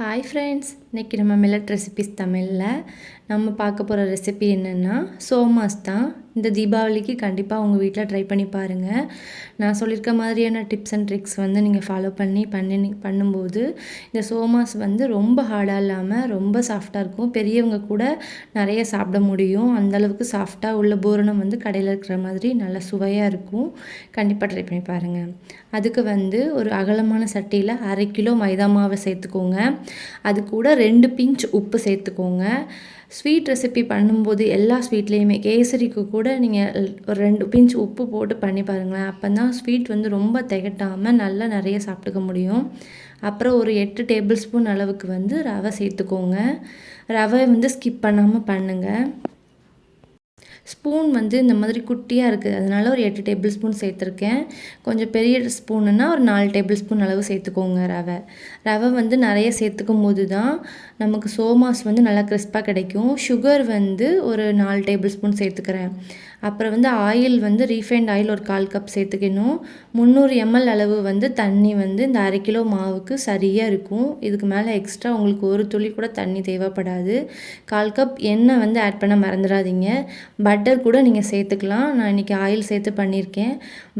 Hi friends இன்றைக்கி நம்ம millet recipes தமிழில் நம்ம பார்க்க போகிற ரெசிபி என்னென்னா சோமாஸ் தான். இந்த தீபாவளிக்கு கண்டிப்பாக உங்கள் வீட்டில் ட்ரை பண்ணி பாருங்கள் நான் சொல்லியிருக்க மாதிரியான டிப்ஸ் அண்ட் ட்ரிக்ஸ் வந்து நீங்கள் ஃபாலோ பண்ணி பண்ணி பண்ணும்போது இந்த சோமாஸ் வந்து ரொம்ப ஹார்டாக இல்லாமல் ரொம்ப சாஃப்டாக இருக்கும். பெரியவங்க கூட நிறைய சாப்பிட முடியும். அந்தளவுக்கு சாஃப்டாக உள்ள பூரணம் வந்து கடையில் இருக்கிற மாதிரி நல்லா சுவையாக இருக்கும். கண்டிப்பாக ட்ரை பண்ணி பாருங்கள் அதுக்கு வந்து ஒரு அகலமான சட்டியில் அரை கிலோ மைதா மாவை சேர்த்துக்கோங்க. அது கூட ரெண்டு பிஞ்ச் உப்பு சேர்த்துக்கோங்க. ஸ்வீட் ரெசிபி பண்ணும்போது எல்லா ஸ்வீட்லேயுமே கேசரிக்கு கூட நீங்கள் ஒரு ரெண்டு பிஞ்ச் உப்பு போட்டு பண்ணி பாருங்களேன். அப்போ தான் ஸ்வீட் வந்து ரொம்ப திகட்டாமல் நல்லா நிறைய சாப்பிட்டுக்க முடியும். அப்புறம் ஒரு எட்டு டேபிள் ஸ்பூன் அளவுக்கு வந்து ரவை சேர்த்துக்கோங்க. ரவை வந்து ஸ்கிப் பண்ணாமல் பண்ணுங்கள் ஸ்பூன் வந்து இந்த மாதிரி குட்டியாக இருக்குது. அதனால் ஒரு எட்டு டேபிள் ஸ்பூன் சேர்த்துருக்கேன். கொஞ்சம் பெரிய ஸ்பூனுன்னா ஒரு நாலு டேபிள் ஸ்பூன் அளவு சேர்த்துக்கோங்க ரவை. ரவை வந்து நிறைய சேர்த்துக்கும் போது தான் நமக்கு சோமாஸ் வந்து நல்லா கிறிஸ்பாக கிடைக்கும். சுகர் வந்து ஒரு நாலு டேபிள் ஸ்பூன் சேர்த்துக்கிறேன். அப்புறம் வந்து ஆயில் வந்து ரீஃபைண்ட் ஆயில் ஒரு கால் கப் சேர்த்துக்கணும். முந்நூறு எம்எல் அளவு வந்து தண்ணி வந்து இந்த அரை கிலோ மாவுக்கு சரியாக இருக்கும். இதுக்கு மேலே எக்ஸ்ட்ரா உங்களுக்கு ஒரு துளி கூட தண்ணி தேவைப்படாது. கால் கப் எண்ணெய் வந்து ஆட் பண்ண மறந்துடாதீங்க. பட்டர் கூட நீங்கள் சேர்த்துக்கலாம். நான் இன்றைக்கி ஆயில் சேர்த்து பண்ணியிருக்கேன்.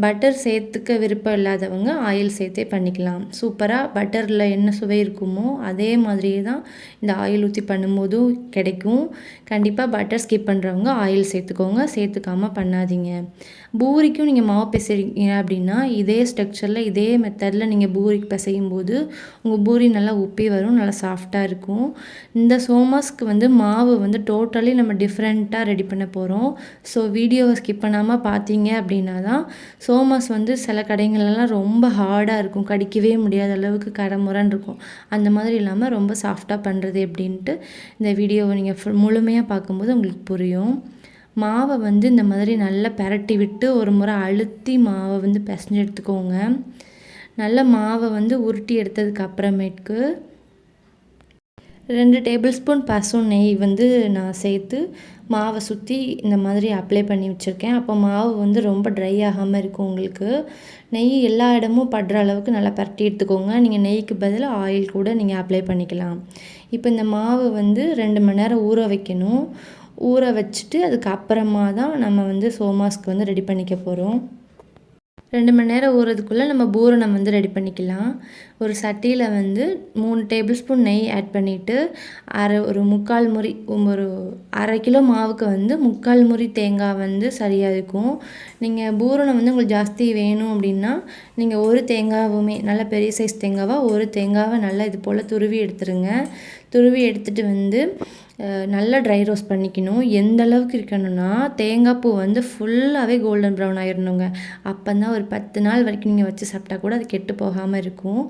பட்டர் சேர்த்துக்க விருப்பம் இல்லாதவங்க ஆயில் சேர்த்தே பண்ணிக்கலாம். சூப்பராக பட்டரில் என்ன சுவை இருக்குமோ அதே மாதிரியே தான் இந்த ஆயில் ஊற்றி பண்ணும்போதும் கிடைக்கும். கண்டிப்பாக பட்டர் ஸ்கிப் பண்ணுறவங்க ஆயில் சேர்த்துக்கோங்க. சேர்த்துக்காமல் பண்ணாதீங்க. பூரிக்கும் நீங்கள் மாவு பிசைறீங்க அப்படின்னா இதே ஸ்ட்ரக்சரில் இதே மெத்தடில் நீங்கள் பூரிக்கு பிசையும் போது உங்கள் பூரி நல்லா உப்பி வரும் நல்லா சாஃப்டாக இருக்கும். இந்த சோமாஸ்க்கு வந்து மாவு வந்து டோட்டலி நம்ம டிஃப்ரெண்ட்டாக ரெடி பண்ண போகிறோம் ஸோ வீடியோவை ஸ்கிப் பண்ணாமல் பார்த்தீங்க அப்படின்னா தான் சோமாஸ் வந்து சில கடைங்களெல்லாம் ரொம்ப ஹார்டாக இருக்கும். கடிக்கவே முடியாத அளவுக்கு கடமுறன்னு இருக்கும். அந்த மாதிரி இல்லாமல் ரொம்ப சாஃப்டாக பண்ணுறது எப்படின்ட்டு இந்த வீடியோவை நீங்கள் ஃபுல் முழுமையாக பார்க்கும்போது உங்களுக்கு புரியும். மாவை வந்து இந்த மாதிரி நல்லா பரட்டி விட்டு ஒரு முறை அழுத்தி மாவை வந்து பிசைஞ்சு எடுத்துக்கோங்க. நல்ல மாவை வந்து உருட்டி எடுத்ததுக்கு அப்புறமேட்டுக்கு ரெண்டு டேபிள் ஸ்பூன் பசும் நெய் வந்து நான் சேர்த்து மாவை சுற்றி இந்த மாதிரி அப்ளை பண்ணி வச்சுருக்கேன். அப்போ மாவு வந்து ரொம்ப ட்ரை ஆகாமல் இருக்கும் உங்களுக்கு. நெய் எல்லா இடமும் படுற அளவுக்கு நல்லா பரட்டி எடுத்துக்கோங்க. நீங்கள் நெய்க்கு பதிலாக ஆயில் கூட நீங்கள் அப்ளை பண்ணிக்கலாம். இப்போ இந்த மாவு வந்து ரெண்டு மணி நேரம் ஊற வைக்கணும். ஊற வச்சுட்டு அதுக்கப்புறமா தான் நம்ம வந்து சோமாஸ்க்கு வந்து ரெடி பண்ணிக்க போகிறோம் ரெண்டு மணி நேரம் ஊறதுக்குள்ளே நம்ம பூரணம் வந்து ரெடி பண்ணிக்கலாம். ஒரு சட்டியில் வந்து மூணு டேபிள் ஸ்பூன் நெய் ஆட் பண்ணிவிட்டு அரை ஒரு முக்கால் முறி ஒரு அரை கிலோ மாவுக்கு வந்து முக்கால் முறி தேங்காய் வந்து சரியாக இருக்கும். நீங்கள் பூரணம் வந்து உங்களுக்கு ஜாஸ்தி வேணும் அப்படின்னா நீங்கள் ஒரு தேங்காவுமே நல்ல பெரிய சைஸ் தேங்காவாக ஒரு தேங்காவை நல்லா இது போல் துருவி எடுத்துருங்க. துருவி எடுத்துகிட்டு வந்து நல்லா ட்ரை ரோஸ்ட் பண்ணிக்கணும். எந்த அளவுக்கு இருக்கணும்னா தேங்காய் பூ வந்து ஃபுல்லாகவே கோல்டன் ப்ரௌன் ஆயிடணுங்க அப்போ தான் ஒரு பத்து நாள் வரைக்கும் நீங்கள் வச்சு சாப்பிட்டா கூட அது கெட்டு போகாமல் இருக்கும்.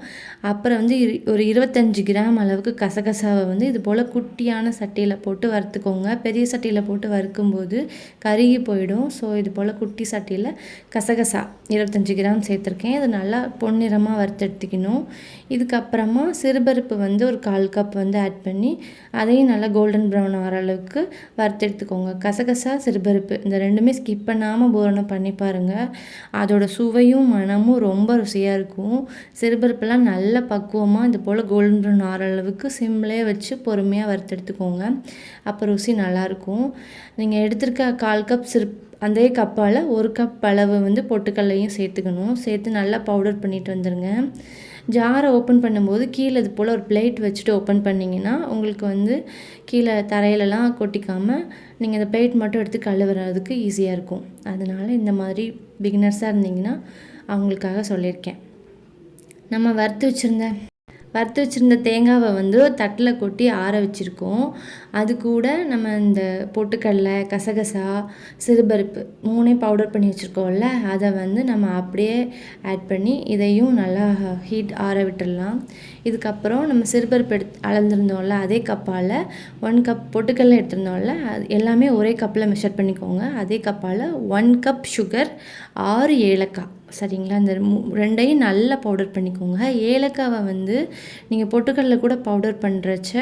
அப்புறம் வந்து ஒரு இருபத்தஞ்சி கிராம் அளவுக்கு கசகசாவை வந்து இது போல் குட்டியான சட்டியில் போட்டு வறுத்துக்கோங்க. பெரிய சட்டியில் போட்டு வறுக்கும்போது கருகி போயிடும். ஸோ இது போல் குட்டி சட்டியில் கசகசா இருபத்தஞ்சி கிராம் சேர்த்துருக்கேன். இது நல்லா பொன்னிறமாக வறுத்தெடுத்துக்கணும். இதுக்கப்புறமா சிறுபருப்பு வந்து ஒரு கால் கப் வந்து ஆட் பண்ணி அதையும் நல்லா கோல்டன் கோல்டன் ப்ரௌன் ஆகிற அளவுக்கு வறுத்தெடுத்துக்கோங்க கசகசா சிறுபருப்பு இந்த ரெண்டுமே ஸ்கிப் பண்ணாமல் பூரணம் பண்ணி பாருங்கள் அதோட சுவையும் மனமும் ரொம்ப ருசியாக இருக்கும். சிறுபருப்புலாம் நல்ல பக்குவமாக இது போல் கோல்டன் ப்ரௌன் ஆகிற அளவுக்கு சிம்லேயே வச்சு பொறுமையாக வறுத்தெடுத்துக்கோங்க அப்போ ருசி நல்லாயிருக்கும் நீங்கள் எடுத்திருக்க கால் கப் சிறு அதே கப்பால் ஒரு கப் அளவு வந்து பொட்டுக்கல்லையும் சேர்த்துக்கணும். சேர்த்து நல்லா பவுடர் பண்ணிட்டு வந்துடுங்க ஜாரை ஓப்பன் பண்ணும்போது கீழே இது போல் ஒரு பிளேட் வச்சுட்டு ஓப்பன் பண்ணிங்கன்னா உங்களுக்கு வந்து கீழே தரையிலலாம் கொட்டிக்காமல் நீங்கள் இந்த பிளேட் மட்டும் எடுத்து கழுவுறதுக்கு ஈஸியாக இருக்கும். அதனால் இந்த மாதிரி பிகினர்ஸாக இருந்தீங்கன்னா அவங்களுக்காக சொல்லியிருக்கேன். நம்ம வறுத்து வச்சுருந்த வறுத்து வச்சுருந்த தேங்காவை வந்து தட்டில் கொட்டி ஆற வச்சுருக்கோம். அது கூட நம்ம இந்த பொட்டுக்கடலை கசகசா சிறுபருப்பு மூணே பவுடர் பண்ணி வச்சுருக்கோம்ல அதை வந்து நம்ம அப்படியே ஆட் பண்ணி இதையும் நல்லா ஹீட் ஆற விட்டுடலாம். இதுக்கப்புறம் நம்ம சிறுபருப்பு எடுத்து அளந்துருந்தோம்ல அதே கப்பால் ஒன் கப் பொட்டுக்கடலை எடுத்திருந்தோம்ல அது எல்லாமே ஒரே கப்பில் மெஷர் பண்ணிக்கோங்க. அதே கப்பால் ஒன் கப் சுகர் ஆறு ஏலக்காய். சரிங்களா? இந்த ரெண்டையும் நல்லா பவுடர் பண்ணிக்கோங்க. ஏலக்காவை வந்து நீங்கள் பொட்டுக்கடல கூட பவுடர் பண்ணுறச்ச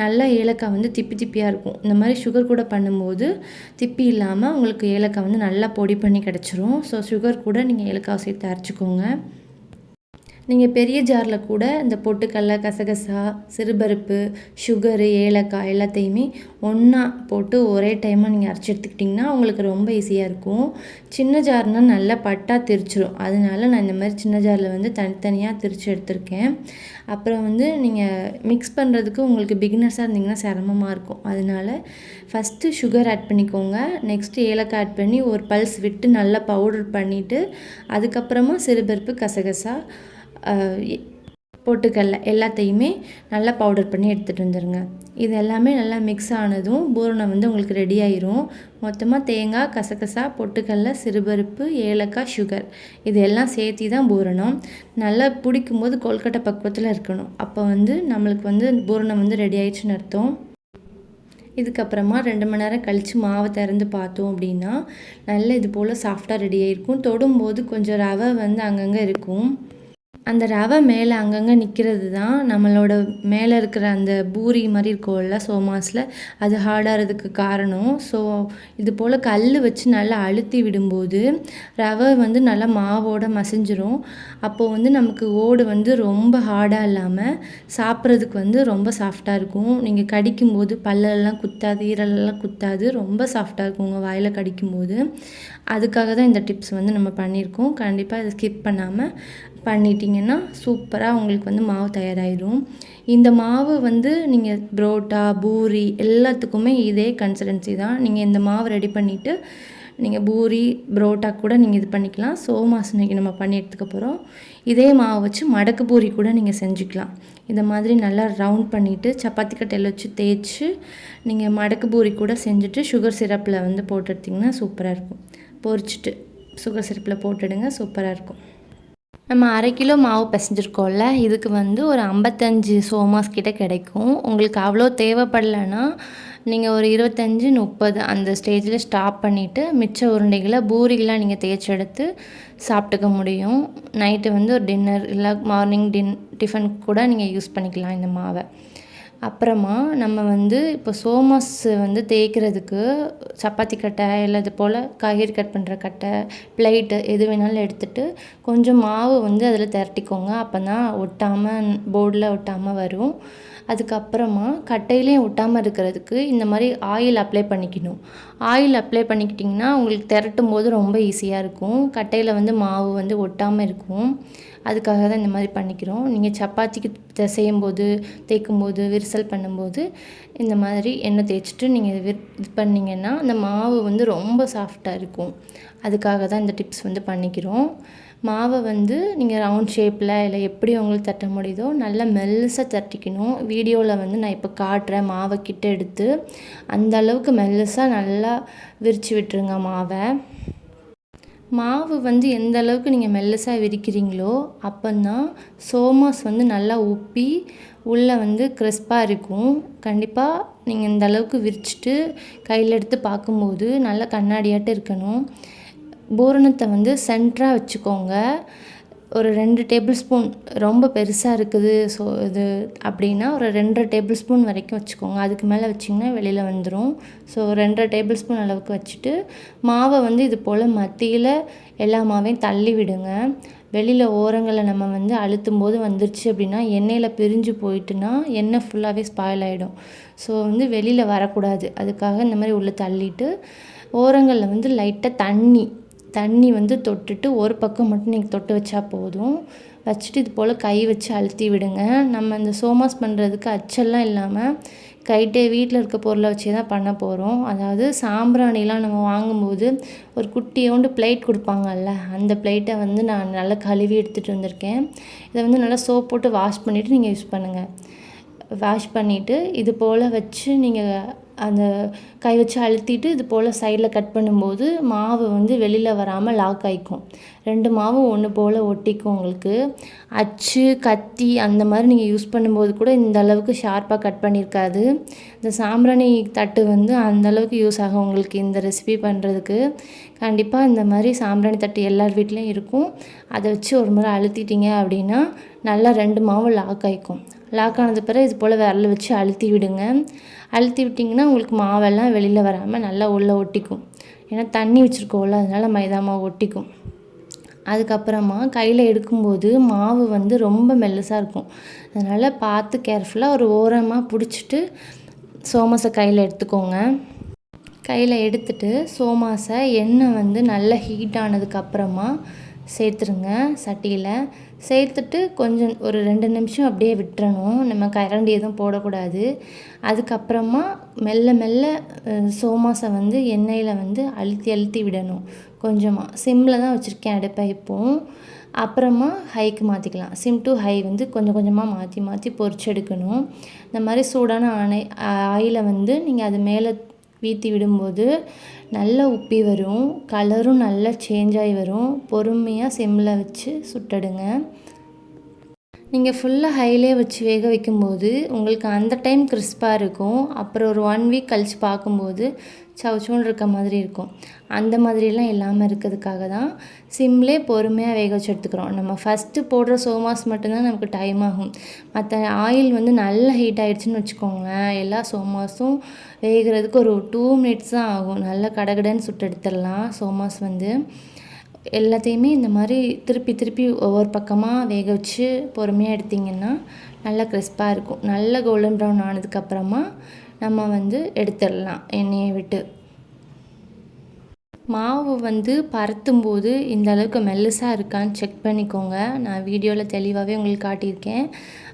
நல்லா ஏலக்காய் வந்து திப்பி திப்பியாக இருக்கும். இந்த மாதிரி சுகர் கூட பண்ணும்போது திப்பி இல்லாமல் உங்களுக்கு ஏலக்காய் வந்து நல்லா பொடி பண்ணி கிடச்சிரும். ஸோ சுகர் கூட நீங்கள் ஏலக்காய் சேர்த்து அரைச்சிக்கோங்க. நீங்கள் பெரிய ஜாரில் கூட இந்த பொட்டுக்கடல கசகசா சிறுபருப்பு சுகரு ஏலக்காய் எல்லாத்தையுமே ஒன்றா போட்டு ஒரே டைமாக நீங்கள் அரைச்சி எடுத்துக்கிட்டிங்கன்னா உங்களுக்கு ரொம்ப ஈஸியாக இருக்கும். சின்ன ஜார்னால் நல்லா பட்டா திரிச்சிடும் அதனால நான் இந்த மாதிரி சின்ன ஜாரில் வந்து தனித்தனியாக திரித்து எடுத்திருக்கேன். அப்புறம் வந்து நீங்கள் மிக்ஸ் பண்ணுறதுக்கு உங்களுக்கு பிகினர்ஸாக இருந்தீங்கன்னா சிரமமாக இருக்கும். அதனால ஃபஸ்ட்டு சுகர் ஆட் பண்ணிக்கோங்க. நெக்ஸ்ட்டு ஏலக்காய் ஆட் பண்ணி ஒரு பல்ஸ் விட்டு நல்லா பவுடர் பண்ணிவிட்டு அதுக்கப்புறமா சிறுபருப்பு கசகசா பொட்டுக்கடல எல்லாத்தையுமே நல்லா பவுடர் பண்ணி எடுத்துகிட்டு வந்துடுங்க இது எல்லாமே நல்லா மிக்ஸ் ஆனதும் பூரணம் வந்து உங்களுக்கு ரெடி ஆயிரும். மொத்தமாக தேங்காய் கசகசா பொட்டுக்கடல சிறுபருப்பு ஏலக்காய் சுகர் இது எல்லாம் சேர்த்தி தான் பூரணம். நல்லா பிடிக்கும்போது கொல்கட்டை பக்குவத்தில் இருக்கணும். அப்போ வந்து நம்மளுக்கு வந்து பூரணம் வந்து ரெடி ஆயிடுச்சுன்னு அர்த்தம். இதுக்கப்புறமா ரெண்டு மணி நேரம் கழித்து மாவை திறந்து பார்த்தோம் அப்படின்னா நல்ல இது போல் சாஃப்டாக ரெடி ஆகிருக்கும் தொடும்போது கொஞ்சம் ரவை வந்து அங்கங்கே இருக்கும். அந்த ரவை மேலே அங்கங்கே நிற்கிறது தான் நம்மளோட மேலே இருக்கிற அந்த பூரி மாதிரி இருக்கும்ல சோமாஸில். அது ஹார்டாகிறதுக்கு காரணம். ஸோ இது போல் கல் வச்சு நல்லா அழுத்தி விடும்போது ரவை வந்து நல்லா மாவோட மசிஞ்சிரும். அப்போது வந்து நமக்கு ஓடு வந்து ரொம்ப ஹார்டாக இல்லாமல் சாப்பிட்றதுக்கு வந்து ரொம்ப சாஃப்டாக இருக்கும். நீங்கள் கடிக்கும்போது பல்லெல்லாம் குத்தாது ஈரலெல்லாம் குத்தாது ரொம்ப சாஃப்டாக இருக்கும் உங்கள் வாயில் கடிக்கும்போது. அதுக்காக தான் இந்த டிப்ஸ் வந்து நம்ம பண்ணியிருக்கோம். கண்டிப்பாக இதை ஸ்கிப் பண்ணாமல் பண்ணிட்டீங்கன்னா சூப்பராக உங்களுக்கு வந்து மாவு தயாராகிடும் இந்த மாவு வந்து நீங்கள் புரோட்டா பூரி எல்லாத்துக்குமே இதே கன்சிடென்சி தான். நீங்கள் இந்த மாவு ரெடி பண்ணிவிட்டு நீங்கள் பூரி புரோட்டா கூட நீங்கள் இது பண்ணிக்கலாம். சோமாஸ் இன்றைக்கி நம்ம பண்ணி எடுத்துக்க போகிறோம் இதே மாவு வச்சு மடக்கு பூரி கூட நீங்கள் செஞ்சுக்கலாம். இந்த மாதிரி நல்லா ரவுண்ட் பண்ணிவிட்டு சப்பாத்தி கட்டையில் வச்சு தேய்ச்சி நீங்கள் மடக்கு பூரி கூட செஞ்சுட்டு சுகர் சிரப்பில் வந்து போட்டு எடுத்திங்கன்னா சூப்பராக இருக்கும். பொரிச்சிட்டு சுகர் சிரப்பில் போட்டுடுங்க சூப்பராக இருக்கும். நம்ம அரை கிலோ மாவு பிசைஞ்சிருக்கோம்ல இதுக்கு வந்து ஒரு ஐம்பத்தஞ்சு சோமாஸ் கிட்டே கிடைக்கும். உங்களுக்கு அவ்வளோ தேவைப்படலைன்னா நீங்கள் ஒரு இருபத்தஞ்சி முப்பது அந்த ஸ்டேஜில் ஸ்டாப் பண்ணிவிட்டு மிச்ச உருண்டைகளை பூரிகளாக நீங்கள் தேய்ச்சி எடுத்து சாப்பிட்டுக்க முடியும். நைட்டு வந்து ஒரு டின்னர் இல்லை மார்னிங் டின் டிஃபன் கூட நீங்கள் யூஸ் பண்ணிக்கலாம் இந்த மாவை. அப்புறமா நம்ம வந்து இப்போ சோமாஸ் வந்து தேய்க்கிறதுக்கு சப்பாத்தி கட்டை இல்லை இது போல் காய்கறி கட் பண்ணுற கட்டை ப்ளேட்டு எது வேணாலும் எடுத்துகிட்டு கொஞ்சம் மாவு வந்து அதில் திரட்டிக்கோங்க. அப்போ தான் ஒட்டாமல் போர்டில் ஒட்டாமல் வரும். அதுக்கப்புறமா கட்டையிலையும் ஒட்டாமல் இருக்கிறதுக்கு இந்த மாதிரி ஆயில் அப்ளை பண்ணிக்கணும். ஆயில் அப்ளை பண்ணிக்கிட்டிங்கன்னா உங்களுக்கு திரட்டும் போது ரொம்ப ஈஸியாக இருக்கும். கட்டையில் வந்து மாவு வந்து ஒட்டாமல் இருக்கும். அதுக்காக தான் இந்த மாதிரி பண்ணிக்கிறோம். நீங்கள் சப்பாத்திக்கு செய்யும்போது தேய்க்கும்போது விரிசல் பண்ணும்போது இந்த மாதிரி எண்ணெய் தேய்ச்சிட்டு நீங்கள் விர் இது பண்ணிங்கன்னா அந்த மாவு வந்து ரொம்ப சாஃப்டாக இருக்கும். அதுக்காக தான் இந்த டிப்ஸ் வந்து பண்ணிக்கிறோம். மாவை வந்து நீங்கள் ரவுண்ட் ஷேப்பில் இல்லை எப்படி உங்களுக்கு தட்ட முடியுதோ நல்லா மெல்லிசாக தட்டிக்கணும். வீடியோவில் வந்து நான் இப்போ காட்டுறேன் மாவை கிட்ட எடுத்து. அந்த அளவுக்கு மெல்லிசாக நல்லா விரித்து விட்டுருங்க மாவை. மாவு வந்து எந்த அளவுக்கு நீங்கள் மெல்லிசாக விரிக்கிறீங்களோ அப்போந்தான் சோமாஸ் வந்து நல்லா உப்பி உள்ளே வந்து கிறிஸ்பாக இருக்கும். கண்டிப்பாக நீங்கள் இந்த அளவுக்கு விரிச்சிட்டு கையில் எடுத்து பார்க்கும்போது நல்லா கண்ணாடியாட்டு இருக்கணும். பூரணத்தை வந்து சென்டராக வச்சுக்கோங்க. ஒரு ரெண்டு டேபிள் ஸ்பூன் ரொம்ப பெருசாக இருக்குது ஸோ இது அப்படின்னா ஒரு ரெண்டரை டேபிள் ஸ்பூன் வரைக்கும் வச்சுக்கோங்க. அதுக்கு மேலே வச்சிங்கன்னா வெளியில் வந்துடும் ஸோ ரெண்டரை டேபிள் ஸ்பூன் அளவுக்கு வச்சுட்டு மாவை வந்து இது போல் மத்தியில் எல்லா மாவையும் தள்ளி விடுங்க. வெளியில் ஓரங்களை நம்ம வந்து அழுத்தும் போது வந்துருச்சு அப்படின்னா எண்ணெயில் பிரிஞ்சு போயிட்டுன்னா எண்ணெய் ஃபுல்லாகவே ஸ்பாயில் ஆகிடும் ஸோ வந்து வெளியில் வரக்கூடாது. அதுக்காக இந்த மாதிரி உள்ளே தள்ளிட்டு ஓரங்களில் வந்து லைட்டாக தண்ணி தண்ணி வந்து தொட்டுட்டு ஒரு பக்கம் மட்டும் நீங்கள் தொட்டு வச்சா போதும். வச்சுட்டு இது போல் கை வச்சு அழுத்தி விடுங்க. நம்ம இந்த சோமாஸ் பண்ணுறதுக்கு அச்செல்லாம் இல்லாமல் கைட்டே வீட்டில் இருக்க பொருளை வச்சு தான் பண்ண போகிறோம் அதாவது சாம்பிராணிலாம் நம்ம வாங்கும்போது ஒரு குட்டியோண்டு பிளேட் கொடுப்பாங்கல்ல அந்த பிளேட்டை வந்து நான் நல்லா கழுவி எடுத்துகிட்டு வந்திருக்கேன். இதை வந்து நல்லா சோப் போட்டு வாஷ் பண்ணிவிட்டு நீங்கள் யூஸ் பண்ணுங்கள் வாஷ் பண்ணிவிட்டு இது போல் வச்சு நீங்கள் அந்த கை வச்சு அழுத்திட்டு இது போல் சைடில் கட் பண்ணும்போது மாவு வந்து வெளியில் வராமல் லாக் ஆகிக்கும் ரெண்டு மாவும் ஒன்று போல் ஒட்டிக்கும் உங்களுக்கு. அச்சு கத்தி அந்த மாதிரி நீங்கள் யூஸ் பண்ணும்போது கூட இந்த அளவுக்கு ஷார்ப்பாக கட் பண்ணியிருக்காது இந்த சாம்பிராணி தட்டு வந்து அந்த அளவுக்கு யூஸ் ஆகும் உங்களுக்கு இந்த ரெசிபி பண்ணுறதுக்கு கண்டிப்பாக இந்த மாதிரி சாம்பிராணி தட்டு எல்லார் வீட்லேயும் இருக்கும். அதை வச்சு ஒரு முறை அழுத்திட்டீங்க அப்படின்னா நல்லா ரெண்டு மாவும் லாக் ஆகிக்கும் லாக் ஆனது பிறகு இது போல் விரல வச்சு அழுத்தி விடுங்க. அழுத்தி விட்டிங்கன்னா உங்களுக்கு மாவெல்லாம் வெளியில் வராமல் நல்லா உள்ளே ஒட்டிக்கும். ஏன்னா தண்ணி வச்சுருக்கோம்ல அதனால் மைதா மாவு ஒட்டிக்கும். அதுக்கப்புறமா கையில் எடுக்கும்போது மாவு வந்து ரொம்ப மெல்லுசாக இருக்கும். அதனால் பார்த்து கேர்ஃபுல்லாக ஒரு ஓரமாக பிடிச்சிட்டு சோமஸை கையில் எடுத்துக்கோங்க. கையில் எடுத்துட்டு சோமாஸை எண்ணெய் வந்து நல்லா ஹீட் ஆனதுக்கப்புறமா சேர்த்துருங்க சட்டியில். சேர்த்துட்டு கொஞ்சம் ஒரு ரெண்டு நிமிஷம் அப்படியே விட்டுறணும். நம்ம கரண்டி எதுவும் போடக்கூடாது. அதுக்கப்புறமா மெல்ல மெல்ல சோமாஸை வந்து எண்ணெயில் வந்து அழுத்தி அழுத்தி விடணும். கொஞ்சமாக சிம்மில் தான் வச்சுருக்கேன் அடுப்பை இப்போது அப்புறமா ஹைக்கு மாற்றிக்கலாம் சிம் டு ஹை வந்து கொஞ்சம் கொஞ்சமாக மாற்றி மாற்றி பொறிச்செடுக்கணும் இந்த மாதிரி சூடான ஆணை ஆயிலை வந்து நீங்கள் அது மேலே வீற்றி விடும்போது நல்லா உப்பி வரும் கலரும் நல்லா சேஞ்ச் ஆகி வரும். பொறுமையாக சிம்மில் வச்சு சுட்டெடுங்க. நீங்கள் ஃபுல்லாக ஹையிலே வச்சு வேக வைக்கும்போது உங்களுக்கு அந்த டைம் கிறிஸ்பாக இருக்கும். அப்புறம் ஒரு ஒன் வீக் கழித்து பார்க்கும்போது சவுச்சோன்னு இருக்க மாதிரி இருக்கும். அந்த மாதிரிலாம் இல்லாமல் இருக்கிறதுக்காக தான் சிம்லே பொறுமையாக வேக வச்சு எடுத்துக்கிறோம். நம்ம ஃபஸ்ட்டு போடுற சோமாஸ் மட்டும்தான் நமக்கு டைம் ஆகும். மற்ற ஆயில் வந்து நல்லா ஹீட் ஆகிடுச்சின்னு வச்சுக்கோங்களேன். எல்லா சோமாஸும் வேகிறதுக்கு ஒரு டூ மினிட்ஸ் தான் ஆகும். நல்லா கடகடன்னு சுட்டு எடுத்துடலாம் சோமாஸ் வந்து. எல்லாத்தையுமே இந்த மாதிரி திருப்பி திருப்பி ஒவ்வொரு பக்கமாக வேக வச்சு பொறுமையாக எடுத்திங்கன்னா நல்லா கிறிஸ்பாக இருக்கும். நல்ல கோல்டன் ப்ரௌன் ஆனதுக்கப்புறமா நம்ம வந்து எடுத்துடலாம் எண்ணெயை விட்டு. மாவு வந்து பரத்தும் போது இந்த அளவுக்கு மெல்லுசாக இருக்கான்னு செக் பண்ணிக்கோங்க. நான் வீடியோவில் தெளிவாகவே உங்களுக்கு காட்டியிருக்கேன்.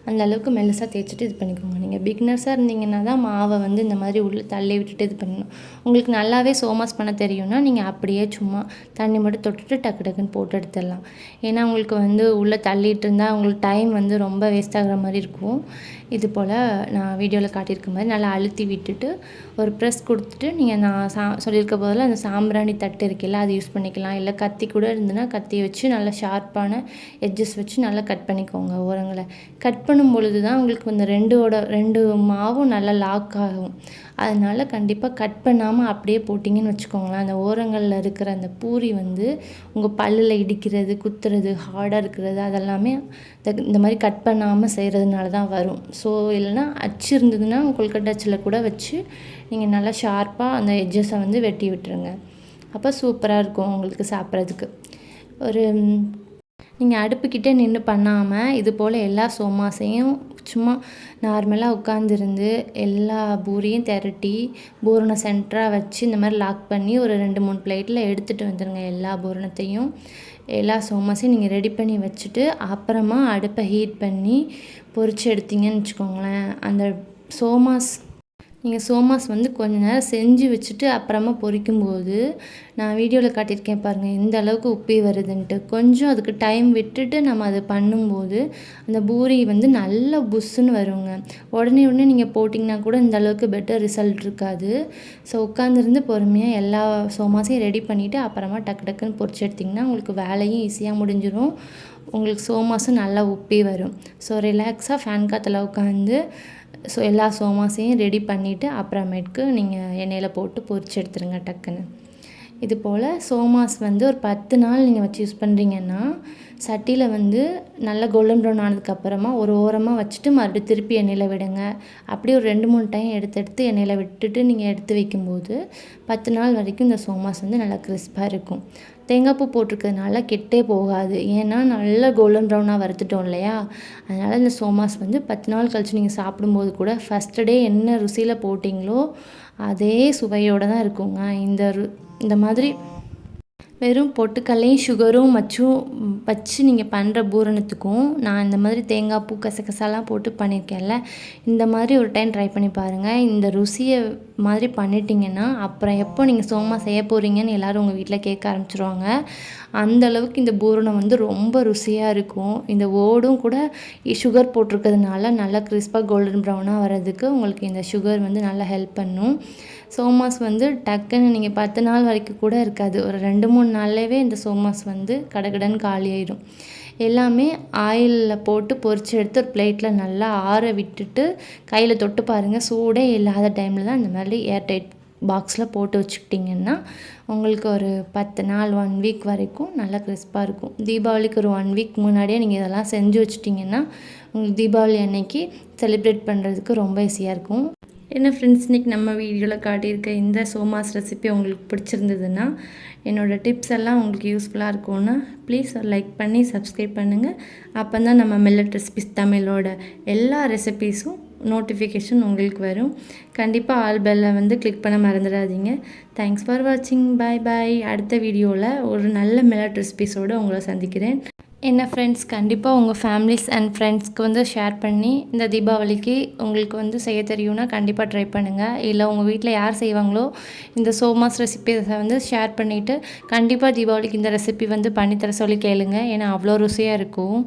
அந்தளவுக்கு மெலுசாக தேய்ச்சிட்டு இது பண்ணிக்கோங்க. நீங்கள் பிக்னர்ஸாக இருந்தீங்கன்னா தான் மாவை வந்து இந்த மாதிரி உள்ளே தள்ளி விட்டுட்டு இது பண்ணணும். உங்களுக்கு நல்லாவே சோமாஸ் பண்ண தெரியும்னா நீங்கள் அப்படியே சும்மா தண்ணி மட்டும் தொட்டுட்டு டக்கு டக்குன்னு போட்டு எடுத்துடலாம். ஏன்னா உங்களுக்கு வந்து உள்ளே தள்ளிட்டு இருந்தால் உங்களுக்கு டைம் வந்து ரொம்ப வேஸ்ட் ஆகிற மாதிரி இருக்கும். இது போல் நான் வீடியோவில் காட்டியிருக்க மாதிரி நல்லா அழுத்தி விட்டுட்டு ஒரு ப்ரெஸ் கொடுத்துட்டு நீங்கள் நான் சா சொல்லியிருக்க போதில் அந்த சாம்பிராணி தட்டு இருக்குல்ல அது யூஸ் பண்ணிக்கலாம். இல்லை கத்தி கூட இருந்துன்னா கத்தி வச்சு நல்லா ஷார்ப்பான எட்ஜஸ் வச்சு நல்லா கட் பண்ணிக்கோங்க ஓரங்களை. கட் பண்ணும் பொழுது தான் உங்களுக்கு இந்த ரெண்டோட ரெண்டு மாவும் நல்லா லாக் ஆகும். அதனால் கண்டிப்பாக கட் பண்ணாமல் அப்படியே போட்டிங்கன்னு வச்சுக்கோங்களேன். அந்த ஓரங்களில் இருக்கிற அந்த பூரி வந்து உங்கள் பல்லில் இடிக்கிறது குத்துறது ஹார்டாக இருக்கிறது அதெல்லாமே இந்த மாதிரி கட் பண்ணாமல் செய்கிறதுனால தான் வரும். ஸோ இல்லைன்னா அச்சு இருந்ததுன்னா கொல்கட்டை அச்சில் கூட வச்சு நீங்கள் நல்லா ஷார்ப்பாக அந்த எட்ஜஸை வந்து வெட்டி விட்டுருங்க. அப்போ சூப்பராக இருக்கும் உங்களுக்கு சாப்பிட்றதுக்கு. ஒரு நீங்கள் அடுப்புக்கிட்டே நின்று பண்ணாமல் இது போல் எல்லா சோமாஸையும் சும்மா நார்மலாக உட்காந்துருந்து எல்லா பூரியும் திரட்டி பூரணை சென்டராக வச்சு இந்த மாதிரி லாக் பண்ணி ஒரு ரெண்டு மூணு பிளேட்டில் எடுத்துகிட்டு வந்துடுங்க எல்லா பூரணத்தையும். எல்லா சோமாஸையும் நீங்கள் ரெடி பண்ணி வச்சுட்டு அப்புறமா அடுப்பை ஹீட் பண்ணி பொரித்து எடுத்தீங்கன்னு வச்சுக்கோங்களேன். அந்த சோமாஸ் நீங்கள் சோமாஸ் வந்து கொஞ்ச நேரம் செஞ்சு வச்சுட்டு அப்புறமா பொரிக்கும்போது நான் வீடியோவில் காட்டியிருக்கேன் பாருங்கள் எந்த அளவுக்கு உப்பி வருதுன்ட்டு. கொஞ்சம் அதுக்கு டைம் விட்டுட்டு நம்ம அதை பண்ணும்போது அந்த பூரி வந்து நல்லா புஷ்ஷுன்னு வருங்க. உடனே உடனே நீங்கள் போட்டிங்கன்னா கூட இந்த அளவுக்கு பெட்டர் ரிசல்ட் இருக்காது. ஸோ உட்காந்துருந்து பொறுமையாக எல்லா சோமாஸையும் ரெடி பண்ணிவிட்டு அப்புறமா டக்கு டக்குன்னு பொரிச்சு எடுத்திங்கன்னா உங்களுக்கு வேலையும் ஈஸியாக முடிஞ்சிடும் உங்களுக்கு சோமாஸும் நல்லா உப்பி வரும். ஸோ ரிலாக்ஸாக ஃபேன் காற்றுல உட்காந்து ஸோ எல்லா சோமாஸையும் ரெடி பண்ணிவிட்டு அப்புறமேட்டுக்கு நீங்கள் எண்ணெயில் போட்டு பொரிச்சு எடுத்துருங்க டக்குன்னு. இது போல் சோமாஸ் வந்து ஒரு பத்து நாள் நீங்கள் வச்சு யூஸ் பண்ணுறீங்கன்னா சட்டியில் வந்து நல்லா கோல்டன் ப்ரௌன் ஆனதுக்கப்புறமா ஒரு ஓரமாக வச்சுட்டு மறுபடியும் திருப்பி எண்ணெயில் விடுங்க. அப்படியே ஒரு ரெண்டு மூணு டைம் எடுத்து எடுத்து எண்ணெயில் விட்டுட்டு நீங்கள் எடுத்து வைக்கும்போது பத்து நாள் வரைக்கும் இந்த சோமாஸ் வந்து நல்லா கிறிஸ்பாக இருக்கும். தேங்காய் பூ போட்டிருக்கிறதுனால கெட்டே போகாது. ஏன்னா நல்லா கோல்டன் ப்ரௌனாக வறுத்துட்டோம் இல்லையா? அதனால் இந்த சோமாஸ் வந்து பத்து நாள் கழித்து நீங்கள் சாப்பிடும்போது கூட ஃபஸ்ட்டு டே என்ன ருசியில் போட்டிங்களோ அதே சுவையோடு தான் இருக்குங்க. இந்த ரு இந்த மாதிரி வெறும் பொட்டுக்கல்லையும் சுகரும் மச்சும் வச்சு நீங்கள் பண்ணுற பூரணத்துக்கும் நான் இந்த மாதிரி தேங்காய் பூ கசகசாலாம் போட்டு பண்ணியிருக்கேன்ல இந்த மாதிரி ஒரு டைம் ட்ரை பண்ணி பாருங்கள் இந்த ருசியை மாதிரி பண்ணிட்டீங்கன்னா அப்புறம் எப்போ நீங்கள் சோமா செய்ய போகிறீங்கன்னு எல்லோரும் உங்கள் வீட்டில் கேட்க ஆரம்பிச்சிருவாங்க. அந்த அளவுக்கு இந்த பூரணம் வந்து ரொம்ப ருசியாக இருக்கும். இந்த ஓடும் கூட சுகர் போட்டிருக்கிறதுனால நல்லா கிறிஸ்பாக கோல்டன் ப்ரௌனாக வர்றதுக்கு உங்களுக்கு இந்த சுகர் வந்து நல்லா ஹெல்ப் பண்ணும். சோமாஸ் வந்து டக்குன்னு நீங்கள் பத்து நாள் வரைக்கும் கூட இருக்காது. ஒரு ரெண்டு மூணு நாள்லேயே இந்த சோமாஸ் வந்து கடகடன் காலியாயிடும் எல்லாமே ஆயிலில் போட்டு பொரிச்சு எடுத்து ஒரு பிளேட்டில் நல்லா ஆற விட்டுட்டு கையில் தொட்டு பாருங்கள் சூடே இல்லாத டைமில் தான் இந்த மாதிரி ஏர்டைட் பாக்ஸில் போட்டு வச்சுக்கிட்டிங்கன்னா உங்களுக்கு ஒரு பத்து நாள் ஒன் வீக் வரைக்கும் நல்லா கிறிஸ்பாக இருக்கும். தீபாவளிக்கு ஒரு ஒன் வீக் முன்னாடியே நீங்கள் இதெல்லாம் செஞ்சு வச்சிட்டிங்கன்னா உங்களுக்கு தீபாவளி அன்னைக்கு செலிப்ரேட் பண்ணுறதுக்கு ரொம்ப ஈஸியாக இருக்கும். என்ன ஃப்ரெண்ட்ஸ் இன்றைக்கி நம்ம வீடியோவில் காட்டியிருக்க இந்த சோமாஸ் ரெசிபி உங்களுக்கு பிடிச்சிருந்ததுன்னா என்னோடய டிப்ஸ் எல்லாம் உங்களுக்கு யூஸ்ஃபுல்லாக இருக்கும்னா ப்ளீஸ் லைக் பண்ணி சப்ஸ்கிரைப் பண்ணுங்கள் அப்போ தான் நம்ம மில்லட் ரெசிபிஸ் தமிழோட எல்லா ரெசிபீஸும் நோட்டிஃபிகேஷன் உங்களுக்கு வரும். கண்டிப்பாக ஆல் பெல்லை வந்து கிளிக் பண்ண மறந்துடாதீங்க. தேங்க்ஸ் ஃபார் வாட்சிங் பாய் பாய் அடுத்த வீடியோவில் ஒரு நல்ல மில்லட் ரெசிபீஸோடு உங்களை சந்திக்கிறேன். என்ன ஃப்ரெண்ட்ஸ் கண்டிப்பாக உங்கள் ஃபேமிலிஸ் அண்ட் ஃப்ரெண்ட்ஸ்க்கு வந்து ஷேர் பண்ணி இந்த தீபாவளிக்கு உங்களுக்கு வந்து செய்ய தெரியும்னா கண்டிப்பாக ட்ரை பண்ணுங்கள் இல்லை உங்கள் வீட்டில் யார் செய்வாங்களோ இந்த சோமாஸ் ரெசிபிஸை வந்து ஷேர் பண்ணிவிட்டு கண்டிப்பாக தீபாவளிக்கு இந்த ரெசிபி வந்து பண்ணித்தர சொல்லி கேளுங்க. ஏன்னா அவ்வளோ ருசியாக இருக்கும்.